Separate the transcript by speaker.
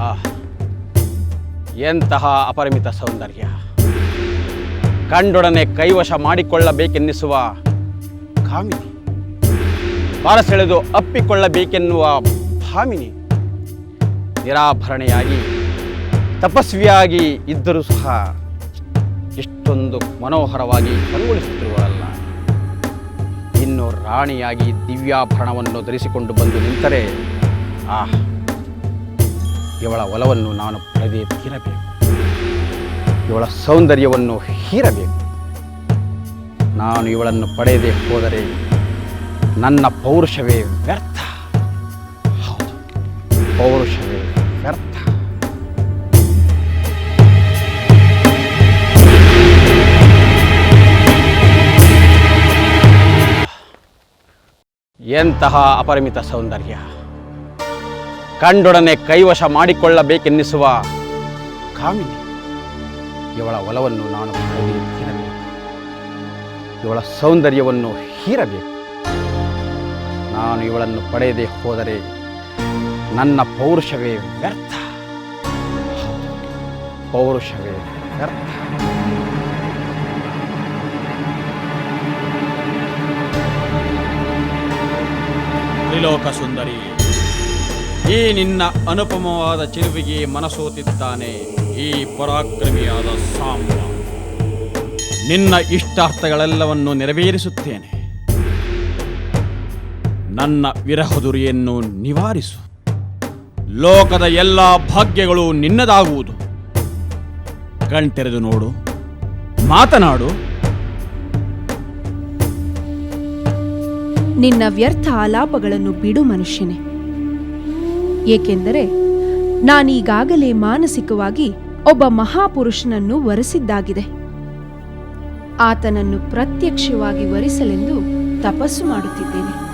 Speaker 1: ಆಹ್ ಎಂತಹ ಅಪರಿಮಿತ ಸೌಂದರ್ಯ. ಕಂಡೊಡನೆ ಕೈವಶ ಮಾಡಿಕೊಳ್ಳಬೇಕೆನ್ನಿಸುವ ಕಾಮಿನಿ. ಬಾರಸೆಳೆದು ಅಪ್ಪಿಕೊಳ್ಳಬೇಕೆನ್ನುವ ಭಾಮಿನಿ. ನಿರಾಭರಣೆಯಾಗಿ, ತಪಸ್ವಿಯಾಗಿ ಇದ್ದರೂ ಸಹ ಇಷ್ಟೊಂದು ಮನೋಹರವಾಗಿ ಕಂಗೊಳಿಸುತ್ತಿರುವಲ್ಲ ಇನ್ನು ರಾಣಿಯಾಗಿ ದಿವ್ಯಾಭರಣವನ್ನು ಧರಿಸಿಕೊಂಡು ಬಂದು ನಿಂತರೆ ಆ ಇವಳ ಒಲವನ್ನು ನಾನು ಪಡೆದೇ ತೀರಬೇಕು. ಇವಳ ಸೌಂದರ್ಯವನ್ನು ಹೀರಬೇಕು. ನಾನು ಇವಳನ್ನು ಪಡೆಯದೆ ಹೋದರೆ ನನ್ನ ಪೌರುಷವೇ ವ್ಯರ್ಥ. ಹೌದು, ಪೌರುಷವೇ ವ್ಯರ್ಥ. ಎಂತಹ ಅಪರಿಮಿತ ಸೌಂದರ್ಯ. ಕಂಡೊಡನೆ ಕೈವಶ ಮಾಡಿಕೊಳ್ಳಬೇಕೆನ್ನಿಸುವ ಕಾಮಿನಿ. ಇವಳ ಒಲವನ್ನು ನಾನು ಹೀರಬೇಕು ಇವಳ ಸೌಂದರ್ಯವನ್ನು ಹೀರಬೇಕು. ನಾನು ಇವಳನ್ನು ಪಡೆಯದೆ ಹೋದರೆ ನನ್ನ ಪೌರುಷವೇ ವ್ಯರ್ಥ. ಪೌರುಷವೇ ವ್ಯರ್ಥ.
Speaker 2: ತ್ರಿಲೋಕ ಸುಂದರಿ ಈ ನಿನ್ನ ಅನುಪಮವಾದ ಚಿರುವಿಗೆ ಮನಸೋತಿದ್ದಾನೆ. ಈ ಪರಾಕ್ರಮಿಯಾದ ಸಾಂಬ. ನಿನ್ನ ಇಷ್ಟಾರ್ಥಗಳೆಲ್ಲವನ್ನು ನೆರವೇರಿಸುತ್ತೇನೆ. ನನ್ನ ವಿರಹದುರಿಯನ್ನು ನಿವಾರಿಸು. ಲೋಕದ ಎಲ್ಲ ಭಾಗ್ಯಗಳು ನಿನ್ನದಾಗುವುದು. ಕಣ್ತೆರೆದು ನೋಡು. ಮಾತನಾಡು.
Speaker 3: ನಿನ್ನ ವ್ಯರ್ಥ ಆಲಾಪಗಳನ್ನು ಬಿಡು ಮನುಷ್ಯನೇ. ಏಕೆಂದರೆ ನಾನೀಗಾಗಲೇ ಮಾನಸಿಕವಾಗಿ ಒಬ್ಬ ಮಹಾಪುರುಷನನ್ನು ವರಿಸಿದ್ದಾಗಿದೆ. ಆತನನ್ನು ಪ್ರತ್ಯಕ್ಷವಾಗಿ ವರಿಸಲೆಂದು ತಪಸ್ಸು ಮಾಡುತ್ತಿದ್ದೇನೆ.